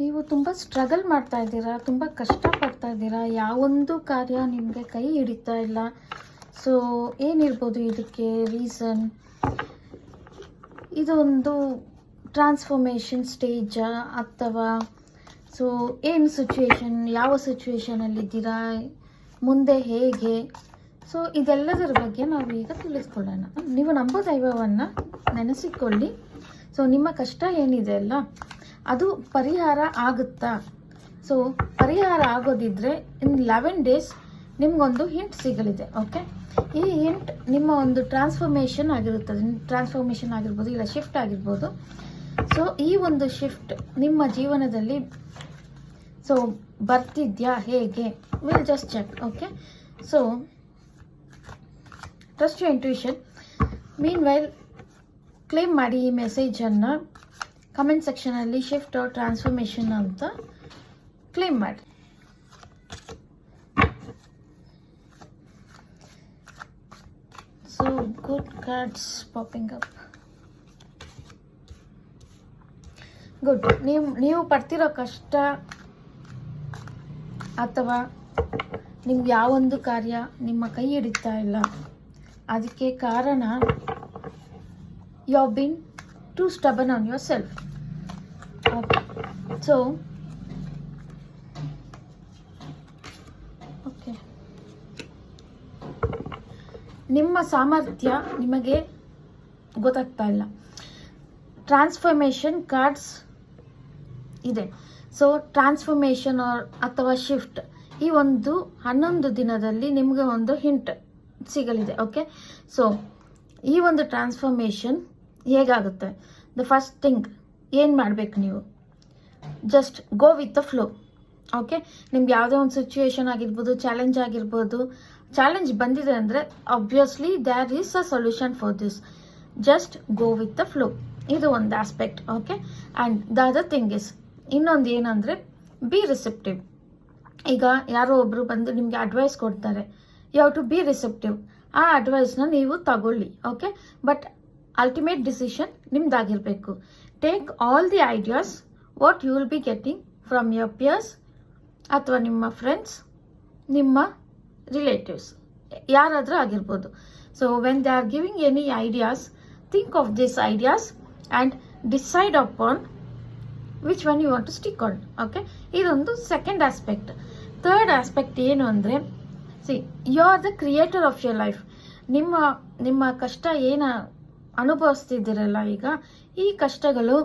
ನೀವು ತುಂಬ ಸ್ಟ್ರಗಲ್ ಮಾಡ್ತಾ ಇದ್ದೀರಾ, ತುಂಬ ಕಷ್ಟಪಡ್ತಾ ಇದ್ದೀರಾ, ಯಾವೊಂದು ಕಾರ್ಯ ನಿಮಗೆ ಕೈ ಹಿಡಿತಾ ಇಲ್ಲ. ಸೊ ಏನಿರ್ಬೋದು ಇದಕ್ಕೆ ರೀಸನ್ ಇದೊಂದು ಟ್ರಾನ್ಸ್ಫಾರ್ಮೇಷನ್ ಸ್ಟೇಜಾ ಅಥವಾ ಸೊ ಏನು ಸಿಚುವೇಶನ್ ಯಾವ ಸಿಚುವೇಶನಲ್ಲಿದ್ದೀರಾ ಮುಂದೆ ಹೇಗೆ? ಸೊ ಇದೆಲ್ಲದರ ಬಗ್ಗೆ ನಾವು ಈಗ ತಿಳಿಸ್ಕೊಳ್ಳೋಣ. ನೀವು ನಂಬೋ ದೈವವನ್ನು ನೆನೆಸಿಕೊಳ್ಳಿ. ಸೊ ನಿಮ್ಮ ಕಷ್ಟ ಏನಿದೆ ಅಲ್ಲ ಅದು ಪರಿಹಾರ ಆಗುತ್ತಾ? ಸೊ ಪರಿಹಾರ ಆಗೋದಿದ್ರೆ ಇನ್ ಲೆವೆನ್ ಡೇಸ್ ನಿಮಗೊಂದು ಹಿಂಟ್ ಸಿಗಲಿದೆ ಓಕೆ ಈ ಹಿಂಟ್ ನಿಮ್ಮ ಒಂದು ಟ್ರಾನ್ಸ್ಫಾರ್ಮೇಷನ್ ಆಗಿರುತ್ತದೆ. ಟ್ರಾನ್ಸ್ಫಾರ್ಮೇಷನ್ ಆಗಿರ್ಬೋದು, ಇಲ್ಲ ಶಿಫ್ಟ್ ಆಗಿರ್ಬೋದು. ಸೊ ಈ ಒಂದು ಶಿಫ್ಟ್ ನಿಮ್ಮ ಜೀವನದಲ್ಲಿ ಸೊ ಬರ್ತಿದ್ಯಾ ಹೇಗೆ? Will just check okay so trust you intuition meanwhile claim ಮಾಡಿ ಈ ಮೆಸೇಜನ್ನು ಕಮೆಂಟ್ ಸೆಕ್ಷನಲ್ಲಿ ಶಿಫ್ಟ್ ಟ್ರಾನ್ಸ್ಫಾರ್ಮೇಷನ್ ಅಂತ ಕ್ಲೇಮ್ ಮಾಡಿ. So good cards popping up good ನೀವು ನೀವು ಪಡ್ತಿರೋ ಕಷ್ಟ ಅಥವಾ ನಿಮ್ಗೆ ಯಾವೊಂದು ಕಾರ್ಯ ನಿಮ್ಮ ಕೈ ಹಿಡಿತಾ ಇಲ್ಲ, ಅದಕ್ಕೆ ಕಾರಣ you been too stubborn on yourself okay so okay ನಿಮ್ಮ ಸಾಮರ್ಥ್ಯ ನಿಮಗೆ ಗೊತ್ತಾಗ್ತಾ ಇಲ್ಲ. ಟ್ರಾನ್ಸ್ಫಾರ್ಮೇಷನ್ ಕಾರ್ಡ್ಸ್ ಇದೆ. ಸೊ ಟ್ರಾನ್ಸ್ಫಾರ್ಮೇಷನ್ ಅಥವಾ ಶಿಫ್ಟ್ ಈ ಒಂದು ಹನ್ನೊಂದು ದಿನದಲ್ಲಿ ನಿಮಗೆ ಒಂದು ಹಿಂಟ್ ಸಿಗಲಿದೆ ಓಕೆ ಸೊ ಈ ಒಂದು ಟ್ರಾನ್ಸ್ಫಾರ್ಮೇಷನ್ ಹೇಗಾಗುತ್ತೆ? ದ ಫಸ್ಟ್ ಥಿಂಗ್ ಏನು ಮಾಡಬೇಕು ನೀವು? Just go with the flow okay ನಿಮ್ಗೆ ಯಾವುದೇ ಒಂದು ಸಿಚುವೇಶನ್ ಆಗಿರ್ಬೋದು ಚಾಲೆಂಜ್ ಆಗಿರ್ಬೋದು. ಚಾಲೆಂಜ್ ಬಂದಿದೆ ಅಂದರೆ obviously there is a solution for this just go with the flow ಇದು ಒಂದು aspect okay and the other thing is ಇನ್ನೊಂದು ಏನಂದರೆ ಬಿ ರಿಸೆಪ್ಟಿವ್ ಈಗ ಯಾರೋ ಒಬ್ಬರು ಬಂದು ನಿಮಗೆ ಅಡ್ವೈಸ್ ಕೊಡ್ತಾರೆ. You have to be receptive ಆ ಅಡ್ವೈಸ್ನ ನೀವು ತಗೊಳ್ಳಿ okay but ultimate decision ನಿಮ್ದಾಗಿರಬೇಕು. Take all the ideas what you will be getting from your peers ಅಥವಾ ನಿಮ್ಮ ಫ್ರೆಂಡ್ಸ್ ನಿಮ್ಮ ರಿಲೇಟಿವ್ಸ್ ಯಾರಾದರೂ ಆಗಿರ್ಬೋದು. So when they are giving any ideas think of this ideas and decide upon which one you want to stick on okay ಇದೊಂದು second aspect third aspect ಏನು ಅಂದರೆ see you are the creator of your life ನಿಮ್ಮ ನಿಮ್ಮ ಕಷ್ಟ ಏನು ಅನುಭವಿಸ್ತಿದ್ದೀರಲ್ಲ ಈಗ ಈ ಕಷ್ಟಗಳು